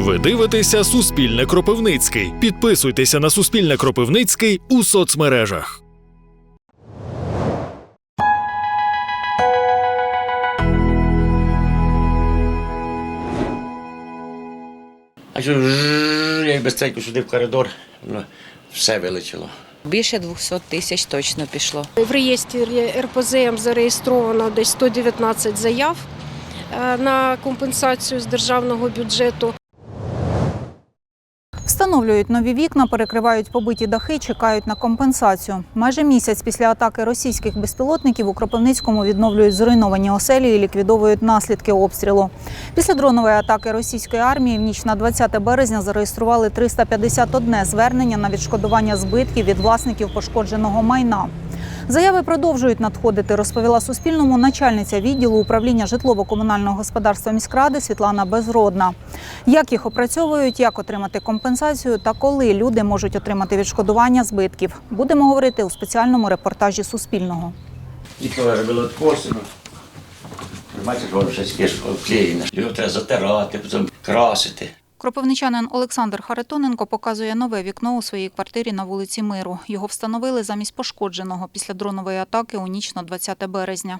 Ви дивитеся Суспільне Кропивницький. Підписуйтеся на Суспільне Кропивницький у соцмережах. А що я й безстренько сюди в коридор, ну, все вилетіло. Більше 200 тисяч точно пішло. В реєстрі РПЗМ зареєстровано десь 119 заяв е, на компенсацію з державного бюджету. Встановлюють нові вікна, перекривають побиті дахи, чекають на компенсацію. Майже місяць після атаки російських безпілотників у Кропивницькому відновлюють зруйновані оселі і ліквідовують наслідки обстрілу. Після дронової атаки російської армії в ніч на 20 березня зареєстрували 351 звернення на відшкодування збитків від власників пошкодженого майна. Заяви продовжують надходити, розповіла Суспільному начальниця відділу управління житлово-комунального господарства міськради Світлана Безродна. Як їх опрацьовують, як отримати компенсацію та коли люди можуть отримати відшкодування збитків, будемо говорити у спеціальному репортажі Суспільного. Вікно вже було відкосено. Бачиш, воно таке обклеєне. Його треба затирати, потім красити. Кропивничанин Олександр Харитоненко показує нове вікно у своїй квартирі на вулиці Миру. Його встановили замість пошкодженого після дронової атаки у ніч на 20 березня.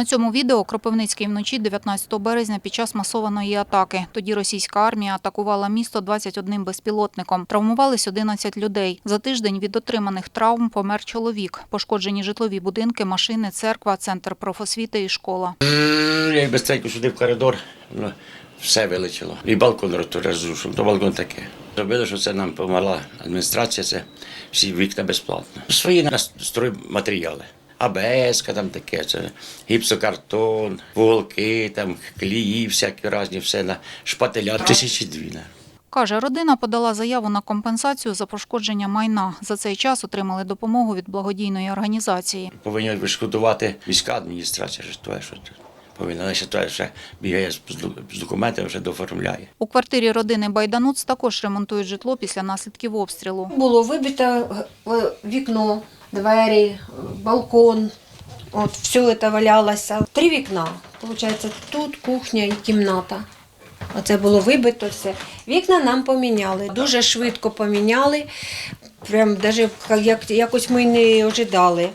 На цьому відео Кропивницький вночі 19 березня під час масованої атаки. Тоді російська армія атакувала місто 21 безпілотником. Травмувались 11 людей. За тиждень від отриманих травм помер чоловік. Пошкоджені житлові будинки, машини, церква, центр профосвіти і школа. Я й безстренько сюди в коридор, ну, все вилетіло. І балкон розрушив, то балкон таке. Зробили, що це нам допомогла адміністрація, це всі вікна безплатно. Свої нас стройматеріали. АБС, там таке, це гіпсокартон, вуголки, там клії, всякі різні, все на шпателя. Тисячі дві. Каже, родина подала заяву на компенсацію за пошкодження майна. За цей час отримали допомогу від благодійної організації. Повинні відшкодувати міська адміністрація, що то, що тут. Повинна, ще то ще бігає з документами, вже дооформляє. У квартирі родини Байдануц також ремонтують житло після наслідків обстрілу. Було вибите вікно, двері, балкон. От все це валялося. Три вікна. Получається, тут кухня і кімната. Оце було вибито все. Вікна нам поміняли. Дуже швидко поміняли. Прям даже як, якось ми не ожидали.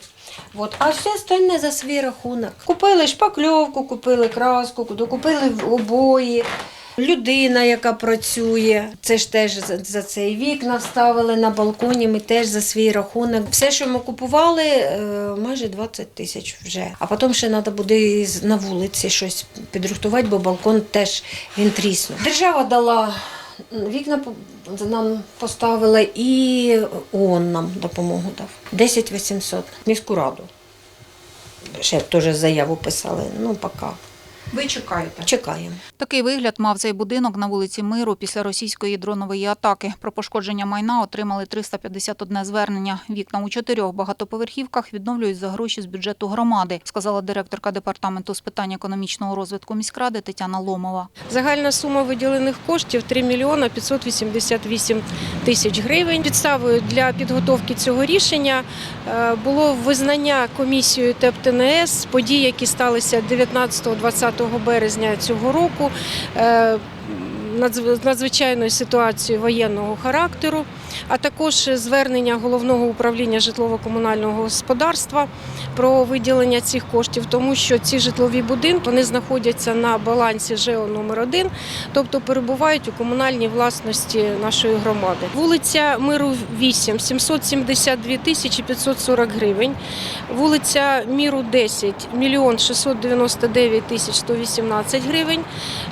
От. А все остальне за свій рахунок. Купили шпакльовку, купили краску, докупили обої. Людина, яка працює, це ж теж за, цей вікна вставили на балконі. Ми теж за свій рахунок. Все, що ми купували, е, майже 20 тисяч вже. А потім ще треба буде на вулиці щось підрихтувати, бо балкон теж він тріснув. Держава дала вікна нам поставила і ООН нам допомогу дав. 10 800. Міську раду. Ще теж заяву писали. Ну, поки. Ви чекаєте? Чекаємо. Такий вигляд мав цей будинок на вулиці Миру після російської дронової атаки. Про пошкодження майна отримали 351 звернення. Вікна у чотирьох багатоповерхівках відновлюють за гроші з бюджету громади, сказала директорка департаменту з питань економічного розвитку міськради Тетяна Ломова. Загальна сума виділених коштів 3 мільйона 588 тисяч гривень. Підставою для підготовки цього рішення е, було визнання комісією ТЕП ТНС подій, які сталися 19-20 березня цього року. е, ситуації надзвичайною ситуацією воєнного характеру, а також звернення головного управління житлово-комунального господарства про виділення цих коштів, тому що ці житлові будинки вони знаходяться на балансі ЖЕО номер 1 тобто перебувають у комунальній власності нашої громади. Вулиця Миру 8 772 тисячі 540 гривень. Вулиця Міру 10 мільйон 699 тисяч 118 гривень.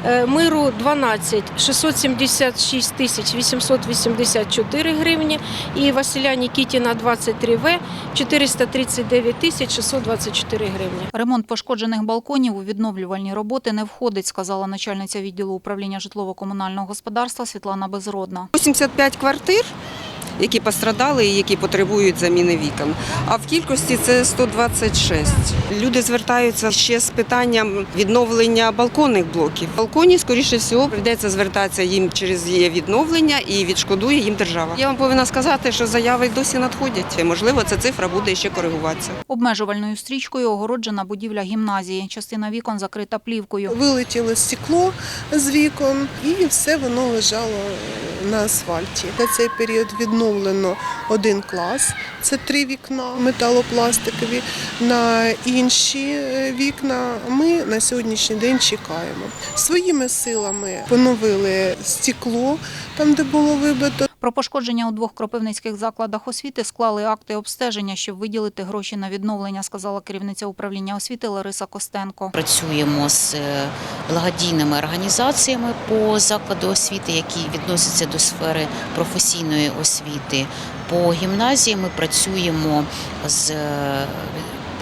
Е, Миру 12 676 тисяч 884 гривні. І Василя Нікітіна 23В 439 тисяч 624 гривні. Ремонт пошкоджених балконів у відновлювальні роботи не входить, сказала начальниця відділу управління житлово-комунального господарства Світлана Безродна. 85 квартир. Які пострадали і які потребують заміни вікон. А в кількості це 126. Люди звертаються ще з питанням відновлення балконних блоків. Балконі, скоріше всього, прийдеться звертатися їм через її відновлення і відшкодує їм держава. Я вам повинна сказати, що заяви досі надходять. Можливо, ця цифра буде ще коригуватися. Обмежувальною стрічкою огороджена будівля гімназії. Частина вікон закрита плівкою. Вилетіло стекло з вікон, і все воно лежало на асфальті. На цей період відновлено один клас, це три вікна металопластикові. На інші е, вікна ми на сьогоднішній день чекаємо. Своїми силами поновили стекло там, де було вибито. Про пошкодження у двох кропивницьких закладах освіти склали акти обстеження, щоб виділити гроші на відновлення, сказала керівниця управління освіти Лариса Костенко. Працюємо з е, благодійними організаціями по закладу освіти, які відносяться до сфери професійної освіти. По гімназії ми працюємо з е,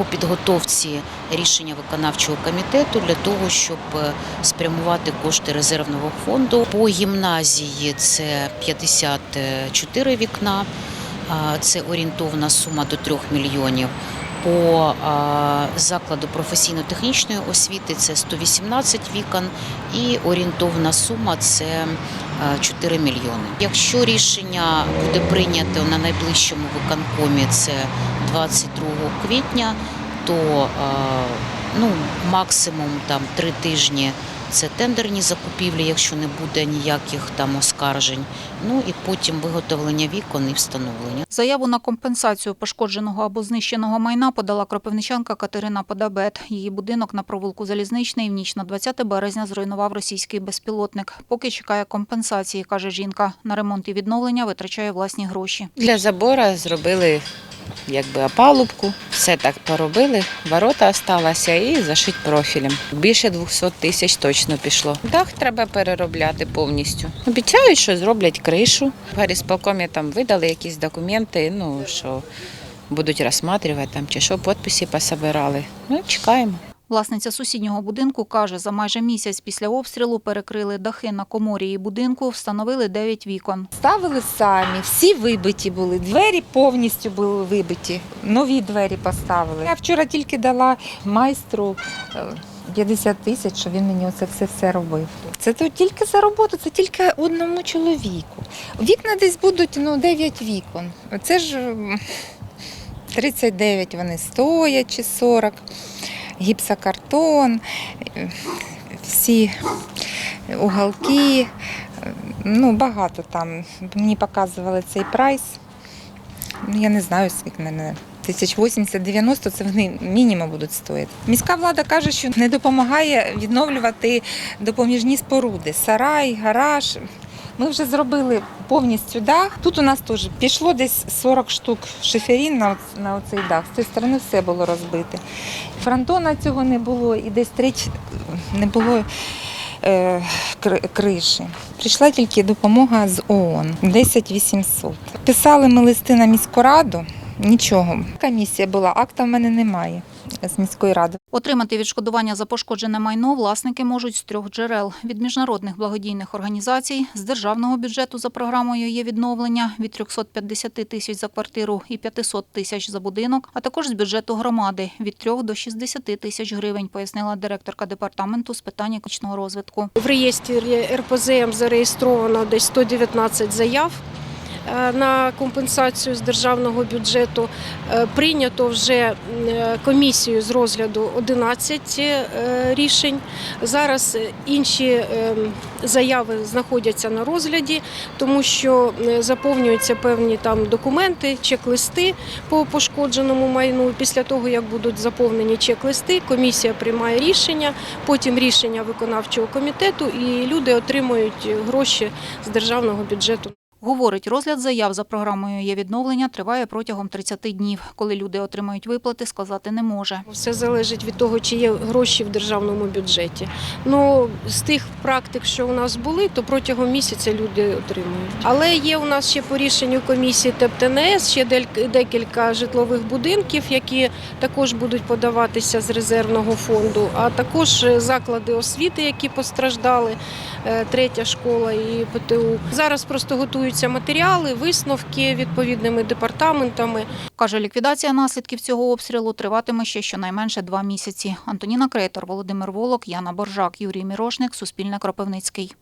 по підготовці рішення виконавчого комітету для того, щоб е, спрямувати кошти резервного фонду. По гімназії це 54 вікна. Це орієнтовна сума до 3 мільйонів. По закладу професійно-технічної освіти це 118 вікон і орієнтовна сума це 4 мільйони. Якщо рішення буде прийнято на найближчому виконкомі, це 22 квітня, то а, ну, максимум там 3 тижні це тендерні закупівлі, якщо не буде ніяких там оскаржень. Ну і потім виготовлення вікон і встановлення. Заяву на компенсацію пошкодженого або знищеного майна подала кропивничанка Катерина Подабет. Її будинок на провулку Залізничний в ніч на 20 березня зруйнував російський безпілотник. Поки чекає компенсації, каже жінка. На ремонт і відновлення витрачає власні гроші. Для забора зробили якби опалубку, все так поробили, ворота залишилися і зашить профілем. Більше 200 тисяч точно пішло. Дах треба переробляти повністю. Обіцяють, що зроблять кришу. В горісполкомі там видали якісь документи, ну що будуть розсматривати там чи що, підписи пособирали. Ну, чекаємо. Власниця сусіднього будинку каже, за майже місяць після обстрілу перекрили дахи на коморі її будинку, встановили 9 вікон. Ставили самі, всі вибиті були. Двері повністю були вибиті. Нові двері поставили. Я вчора тільки дала майстру е, 50 тисяч, що він мені оце все все робив. Це то тільки за роботу, це тільки одному чоловіку. Вікна десь будуть ну, 9 вікон. Це ж м, 39 вони стоять чи 40, гіпсокартон, всі уголки. Ну, багато там. Мені показували цей прайс. Ну, Я не знаю, скільки мене. Тисяч 80-90 це вони мінімум будуть стоїти. Міська влада каже, що не допомагає відновлювати допоміжні споруди. Сарай, гараж. Ми вже зробили повністю дах. Тут у нас теж пішло десь 40 штук шиферін на, на оцей дах. З цієї сторони все було розбите. Фронтона цього не було і десь треть не було е, криші. Прийшла тільки допомога з ООН 10 800. Писали ми листи на міську раду. Нічого. Комісія була, акта в мене немає з міської ради. Отримати відшкодування за пошкоджене майно власники можуть з трьох джерел: від міжнародних благодійних організацій, з державного бюджету за програмою є відновлення від 350 тисяч за квартиру і 500 тисяч за будинок, а також з бюджету громади від 3 до 60 тисяч гривень, пояснила директорка департаменту з питань економічного розвитку. В реєстрі РПЗМ зареєстровано десь 119 заяв на компенсацію з державного бюджету. Е, Прийнято вже е, комісією з розгляду 11 е, рішень. Зараз е, інші е, заяви знаходяться на розгляді, тому що е, заповнюються певні там документи, чек-листи по пошкодженому майну. Після того, як будуть заповнені чек-листи, комісія приймає рішення, потім рішення виконавчого комітету, і люди отримують гроші з державного бюджету. Говорить, розгляд заяв за програмою є відновлення триває протягом 30 днів. Коли люди отримають виплати, сказати не може. Все залежить від того, чи є гроші в державному бюджеті. Ну з тих практик, що у нас були, то протягом місяця люди отримують. Але є у нас ще по рішенню комісії ТЕП-ТНС ще декілька житлових будинків, які також будуть подаватися з резервного фонду, а також е, заклади освіти, які постраждали, е, третя школа і ПТУ. Зараз просто готують готуються матеріали, висновки відповідними департаментами. Каже, ліквідація наслідків цього обстрілу триватиме ще щонайменше два місяці. Антоніна Крейтор, Володимир Волок, Яна Боржак, Юрій Мірошник, Суспільне Кропивницький.